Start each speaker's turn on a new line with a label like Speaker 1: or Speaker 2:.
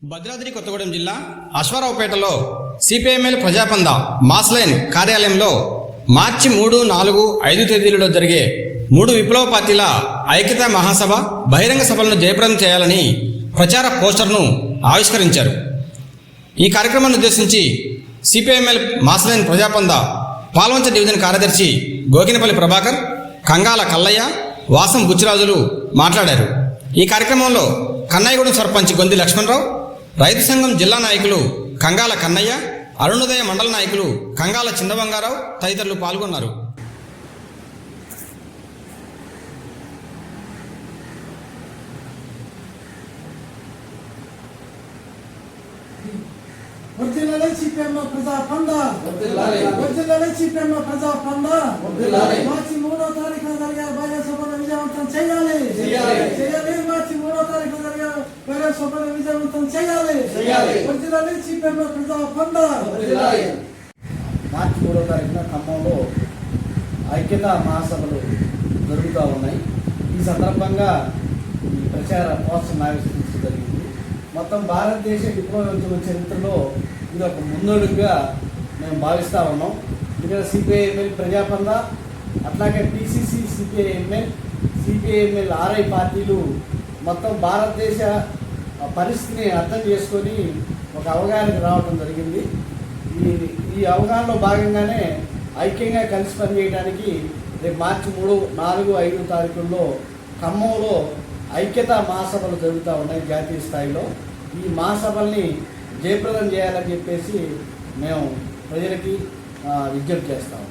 Speaker 1: భద్రాద్రి కొత్తగూడెం జిల్లా అశ్వారావుపేటలో CPIML ప్రజాపంద Mass Line కార్యాలయంలో మార్చి మూడు నాలుగు ఐదు తేదీలలో జరిగే మూడు విప్లవ పార్టీల ఐక్యత మహాసభ బహిరంగ సభలను జయప్రదం చేయాలని ప్రచార పోస్టర్ను ఆవిష్కరించారు. ఈ కార్యక్రమాన్ని ఉద్దేశించి సిపిఐఎంఎల్ మాస్లైన్ ప్రజాపంద పాల్వంచ డివిజన్ కార్యదర్శి గోకినపల్లి ప్రభాకర్ కంగాల కల్లయ్య వాసం బుచ్చిరాజులు మాట్లాడారు. ఈ కార్యక్రమంలో కన్నయ్యగూడెం సర్పంచ్ గొంది లక్ష్మణరావు రైతు సంఘం జిల్లా నాయకులు కంగాల కన్నయ్య అరుణోదయ మండల నాయకులు కంగాల చిన్నబంగారావు తదితరులు పాల్గొన్నారు.
Speaker 2: వర్ధిల్లాలి సిపిఎం ప్రజా పంద
Speaker 3: వర్ధిల్లాలి.
Speaker 2: వర్ధిల్లాలి సిపిఎం ప్రజా పంద
Speaker 3: వర్ధిల్లాలి.
Speaker 2: మార్చి మూడో తారీఖున జరిగే బహిరంగ సభను విజయవంతం చేయాలి
Speaker 3: చేయాలి.
Speaker 2: మార్చి మూడో తారీఖున జరిగే బహిరంగ సభను విజయవంతం చేయాలి. వర్ధిల్లాలి సిపిఎం ప్రజా.
Speaker 4: మార్చి మూడో తారీఖున ఖమ్మంలో ఐక్యతా మహాసభలు జరుగుతూ ఉన్నాయి ఈ సందర్భంగా ఈ ప్రచార పోస్టర్ ఆవిష్కరించడం జరిగింది మొత్తం భారతదేశ విప్లవ చరిత్రలో ఇది ఒక ముందడుగుగా మేము భావిస్తూ ఉన్నాం. ఇక్కడ సిపిఐఎంఎల్ ప్రజాపంద అట్లాగే పిసిసి సిపిఐఎంఎల్ సిపిఐఎంఎల్ ఆర్ఐ పార్టీలు మొత్తం భారతదేశ పరిస్థితిని అర్థం చేసుకొని ఒక అవగాహనకు రావడం జరిగింది. ఈ ఈ అవగాహనలో భాగంగానే ఐక్యంగా కలిసి పనిచేయడానికి రేపు మార్చి మూడు నాలుగు ఐదు తారీఖుల్లో ఖమ్మంలో ఐక్యత మహాసభలు జరుగుతూ ఉన్నాయి జాతీయ స్థాయిలో. ఈ మహాసభల్ని జయప్రదం చేయాలని చెప్పేసి మేము ప్రజలకి ఆ, విజ్ఞప్తి చేస్తాము